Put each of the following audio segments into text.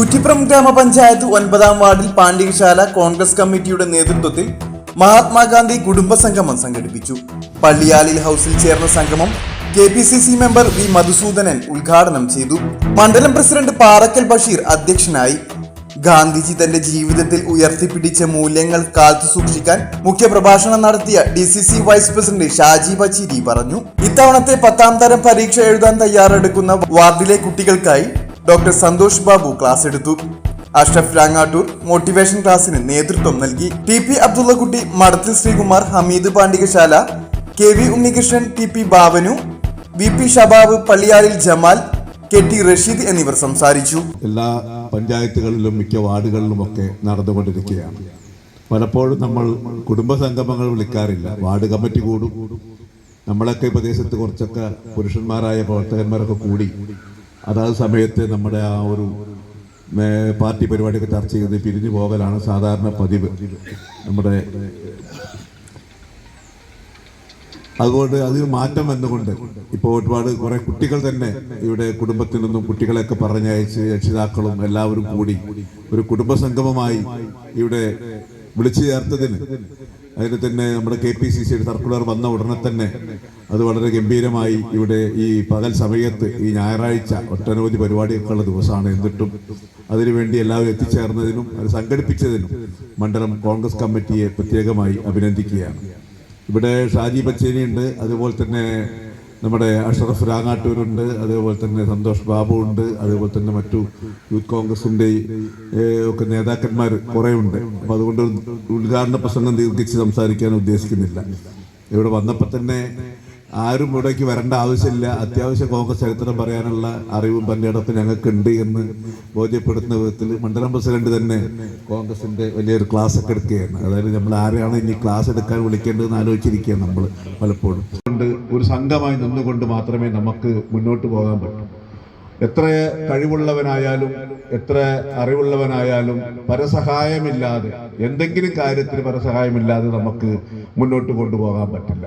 കുറ്റിപ്പുറം ഗ്രാമപഞ്ചായത്ത് ഒൻപതാം വാർഡിൽ പാണ്ഡ്യശാല കോൺഗ്രസ് കമ്മിറ്റിയുടെ നേതൃത്വത്തിൽ മഹാത്മാഗാന്ധി കുടുംബ സംഗമം സംഘടിപ്പിച്ചു. പള്ളിയാലിൽ ഹൗസിൽ ചേർന്ന സംഗമം K P C C member V Madhusoodanan ഉദ്ഘാടനം ചെയ്തു. മണ്ഡലം പ്രസിഡന്റ് പാറക്കൽ ബഷീർ അധ്യക്ഷനായി. ഗാന്ധിജി തന്റെ ജീവിതത്തിൽ ഉയർത്തിപ്പിടിച്ച മൂല്യങ്ങൾ കാത്തു സൂക്ഷിക്കാൻ മുഖ്യപ്രഭാഷണം നടത്തിയ D C C vice president Shaji Bachiri പറഞ്ഞു. ഇത്തവണത്തെ പത്താം തരം പരീക്ഷ എഴുതാൻ തയ്യാറെടുക്കുന്ന വാർഡിലെ കുട്ടികൾക്കായി ഡോക്ടർ സന്തോഷ് ബാബു ക്ലാസ് എടുത്തു. അഷ്റഫ് രാങ്ങാട്ടൂർ മോട്ടിവേഷൻ ക്ലാസ്സിന് നേതൃത്വം നൽകി. T P Abdullakutty Madathil Sreekumar Hameed Pandikasala K V Unnikrishnan T P ബാവനു V P Shabab Palliyalil Jamal K T Rasheed എന്നിവർ സംസാരിച്ചു. എല്ലാ പഞ്ചായത്തുകളിലും മിക്ക വാർഡുകളിലുമൊക്കെ നടന്നുകൊണ്ടിരിക്കുകയാണ്. പലപ്പോഴും നമ്മൾ കുടുംബ സംഗമങ്ങൾ വിളിക്കാറില്ല. വാർഡ് കമ്മിറ്റി കൂടും. നമ്മളൊക്കെ പ്രദേശത്ത് കുറച്ചൊക്കെ പുരുഷന്മാരായ പ്രവർത്തകന്മാരൊക്കെ കൂടി അതാത് സമയത്ത് നമ്മുടെ ആ ഒരു പാർട്ടി പരിപാടിയൊക്കെ ചർച്ച ചെയ്ത് പിരിഞ്ഞു പോകലാണ് സാധാരണ പതിവ്. നമ്മുടെ അതുകൊണ്ട് അതിൽ മാറ്റം വന്നുകൊണ്ട് ഇപ്പോൾ ഒരുപാട് കുറെ കുട്ടികൾ തന്നെ ഇവിടെ കുടുംബത്തിൽ നിന്നും കുട്ടികളെയൊക്കെ പറഞ്ഞയച്ച് രക്ഷിതാക്കളും എല്ലാവരും കൂടി ഒരു കുടുംബ സംഗമമായി ഇവിടെ വിളിച്ചു ചേർത്തതിന് അതിന് തന്നെ നമ്മുടെ കെ പി സി സിയുടെ സർക്കുലർ വന്ന ഉടനെ തന്നെ അത് വളരെ ഗംഭീരമായി ഇവിടെ ഈ പകൽ സമയത്ത് ഈ ഞായറാഴ്ച ഒട്ടനവധി പരിപാടിയൊക്കെയുള്ള ദിവസമാണ് എന്നിട്ടും അതിനുവേണ്ടി എല്ലാവരും എത്തിച്ചേർന്നതിനും അത് സംഘടിപ്പിച്ചതിനും മണ്ഡലം കോൺഗ്രസ് കമ്മിറ്റിയെ പ്രത്യേകമായി അഭിനന്ദിക്കുകയാണ്. ഇവിടെ ഷാജി ബച്ചേരി ഉണ്ട് അതുപോലെ തന്നെ നമ്മുടെ അഷറഫ് രാങ്ങാട്ടൂരുണ്ട് അതേപോലെ തന്നെ സന്തോഷ് ബാബു ഉണ്ട് അതേപോലെ തന്നെ മറ്റു യൂത്ത് കോൺഗ്രസിന്റെ ഏഹ്, ഒക്കെ നേതാക്കന്മാർ കുറേ ഉണ്ട് അപ്പൊ അതുകൊണ്ട് ഉദ്ഘാടന പ്രസംഗം ദീർഘിച്ച് സംസാരിക്കാൻ ഉദ്ദേശിക്കുന്നില്ല. ഇവിടെ വന്നപ്പോൾ തന്നെ ആരും ഇവിടേക്ക് വരേണ്ട ആവശ്യമില്ല. അത്യാവശ്യം കോൺഗ്രസ് ചരിത്രം പറയാനുള്ള അറിവും പങ്കെടുപ്പ് ഞങ്ങൾക്കുണ്ട് എന്ന് ബോധ്യപ്പെടുത്തുന്ന വിധത്തിൽ മണ്ഡലം പ്രസിഡന്റ് തന്നെ കോൺഗ്രസിന്റെ വലിയൊരു ക്ലാസ് ഒക്കെ എടുക്കുകയാണ്. അതായത് നമ്മൾ ആരെയാണ് ഇനി ക്ലാസ് എടുക്കാൻ വിളിക്കേണ്ടതെന്ന് ആലോചിച്ചിരിക്കുകയാണ് നമ്മൾ പലപ്പോഴും. കൊണ്ട് ഒരു സംഘമായി നിന്നുകൊണ്ട് മാത്രമേ നമുക്ക് മുന്നോട്ട് പോകാൻ പറ്റൂ. എത്ര കഴിവുള്ളവനായാലും എത്ര അറിവുള്ളവനായാലും പരസഹായമില്ലാതെ എന്തെങ്കിലും കാര്യത്തിന് പരസഹായമില്ലാതെ നമുക്ക് മുന്നോട്ട് കൊണ്ടുപോകാൻ പറ്റില്ല.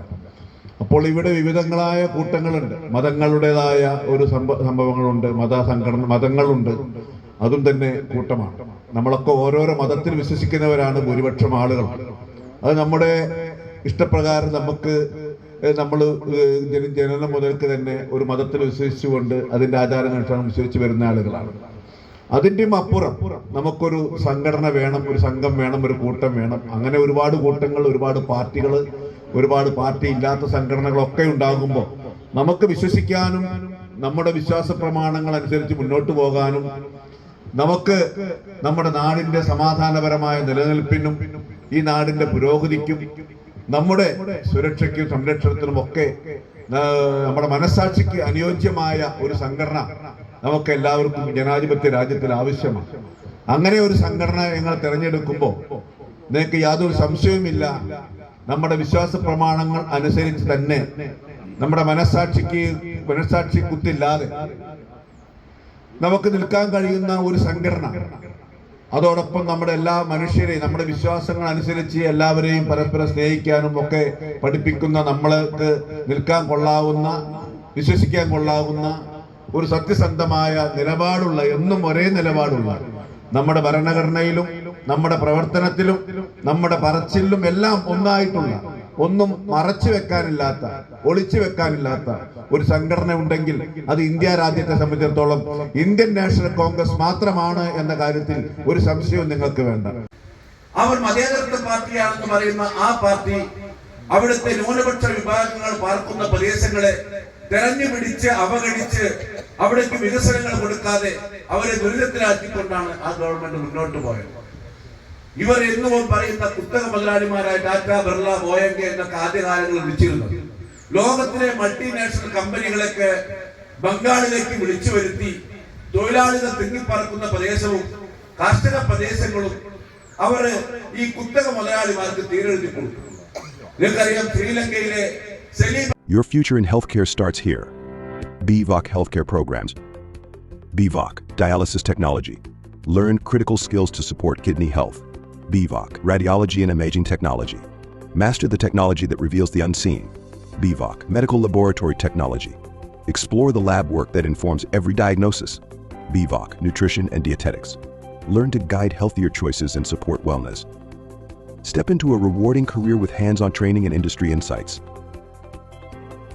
അപ്പോൾ ഇവിടെ വിവിധങ്ങളായ കൂട്ടങ്ങളുണ്ട്. മതങ്ങളുടേതായ ഒരു സംഭവങ്ങളുണ്ട്. മത സംഘടന മതങ്ങളുണ്ട്. അതും തന്നെ കൂട്ടമാണ്. നമ്മളൊക്കെ ഓരോരോ മതത്തിൽ വിശ്വസിക്കുന്നവരാണ് ഭൂരിപക്ഷം ആളുകൾ. അത് നമ്മുടെ ഇഷ്ടപ്രകാരം നമുക്ക് നമ്മൾ ജനനം മുതൽക്ക് തന്നെ ഒരു മതത്തിൽ വിശ്വസിച്ചുകൊണ്ട് അതിന്റെ ആചാരങ്ങൾ വിശ്വസിച്ച് വരുന്ന ആളുകളാണ്. അതിന്റെയും അപ്പുറം നമുക്കൊരു സംഘടന വേണം ഒരു സംഘം വേണം ഒരു കൂട്ടം വേണം. അങ്ങനെ ഒരുപാട് കൂട്ടങ്ങൾ ഒരുപാട് പാർട്ടികൾ ഒരുപാട് പാർട്ടി ഇല്ലാത്ത സംഘടനകളൊക്കെ ഉണ്ടാകുമ്പോൾ നമുക്ക് വിശ്വസിക്കാനും നമ്മുടെ വിശ്വാസ പ്രമാണങ്ങൾ അനുസരിച്ച് മുന്നോട്ട് പോകാനും നമുക്ക് നമ്മുടെ നാടിന്റെ സമാധാനപരമായ നിലനിൽപ്പിനും ഈ നാടിന്റെ പുരോഗതിക്കും നമ്മുടെ സുരക്ഷയ്ക്കും സംരക്ഷണത്തിനും ഒക്കെ നമ്മുടെ മനസ്സാക്ഷിക്ക് അനുയോജ്യമായ ഒരു സംഘടന നമുക്ക് എല്ലാവർക്കും ജനാധിപത്യ രാജ്യത്തിൽ ആവശ്യമാണ്. അങ്ങനെ ഒരു സംഘടന ഞങ്ങൾ തിരഞ്ഞെടുക്കുമ്പോൾ നിങ്ങൾക്ക് യാതൊരു സംശയവുമില്ല. നമ്മുടെ വിശ്വാസ പ്രമാണങ്ങൾ അനുസരിച്ച് തന്നെ നമ്മുടെ മനസ്സാക്ഷിക്ക് മനസ്സാക്ഷി കുത്തില്ലാതെ നമുക്ക് നിൽക്കാൻ കഴിയുന്ന ഒരു സംഘടന. അതോടൊപ്പം നമ്മുടെ എല്ലാ മനുഷ്യരെയും നമ്മുടെ വിശ്വാസങ്ങൾ അനുസരിച്ച് എല്ലാവരെയും പരസ്പരം സ്നേഹിക്കാനും ഒക്കെ പഠിപ്പിക്കുന്ന നമ്മൾക്ക് നിൽക്കാൻ കൊള്ളാവുന്ന വിശ്വസിക്കാൻ കൊള്ളാവുന്ന ഒരു സത്യസന്ധമായ നിലപാടുള്ള എന്നും ഒരേ നിലപാടുള്ള നമ്മുടെ ഭരണഘടനയിലും നമ്മുടെ പ്രവർത്തനത്തിലും നമ്മുടെ പറച്ചിലും എല്ലാം ഒന്നായിട്ടുള്ള ഒന്നും മറച്ചു വെക്കാനില്ലാത്ത ഒളിച്ചു വെക്കാനില്ലാത്ത ഒരു സംഘടന ഉണ്ടെങ്കിൽ അത് ഇന്ത്യ രാജ്യത്തെ സംബന്ധിച്ചിടത്തോളം ഇന്ത്യൻ നാഷണൽ കോൺഗ്രസ് മാത്രമാണ് എന്ന കാര്യത്തിൽ ഒരു സംശയവും നിങ്ങൾക്ക് വേണ്ട. അവർ മതേതരത്വ പാർട്ടിയാണെന്ന് പറയുന്ന ആ പാർട്ടി അവിടുത്തെ ന്യൂനപക്ഷ വിഭാഗങ്ങൾ പാർക്കുന്ന പ്രദേശങ്ങളെ തെരഞ്ഞു പിടിച്ച് അവഗണിച്ച് അവിടേക്ക് വികസനങ്ങൾ കൊടുക്കാതെ അവരെ ദുരിതത്തിലാക്കിക്കൊണ്ടാണ് ആ ഗവൺമെന്റ് മുന്നോട്ട് പോയത്. ഇവർ എന്നും പറയുന്ന കുത്തക മുതലാളിമാരായ ടാറ്റ ബിർള ബോയങ്കെ എന്നൊക്കെ ആദ്യകാലങ്ങളിൽ വിളിച്ചിരുന്നത് ലോകത്തിലെ മൾട്ടിനാഷണൽ കമ്പനികളൊക്കെ ബംഗാളിലേക്ക് വിളിച്ചു വരുത്തി തൊഴിലാളികൾ തിങ്ങിപ്പറക്കുന്ന പ്രദേശവും കാർഷിക പ്രദേശങ്ങളും അവർ ഈ കുത്തക മുതലാളിമാർക്ക് തീരെഴുതി കൊടുത്തു നിങ്ങൾക്കറിയാം ശ്രീലങ്കയിലെ Saleem Your future in healthcare starts here. BVOC Healthcare Programs. BVOC Dialysis Technology. Learn critical skills to support kidney health. BVOC Radiology and Imaging Technology. Master the technology that reveals the unseen. BVOC Medical Laboratory Technology. Explore the lab work that informs every diagnosis. BVOC Nutrition and Dietetics. Learn to guide healthier choices and support wellness. Step into a rewarding career with hands on training and industry insights.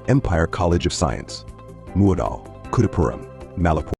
Empire College of Science, Muadal, Kudapuram, Malapur.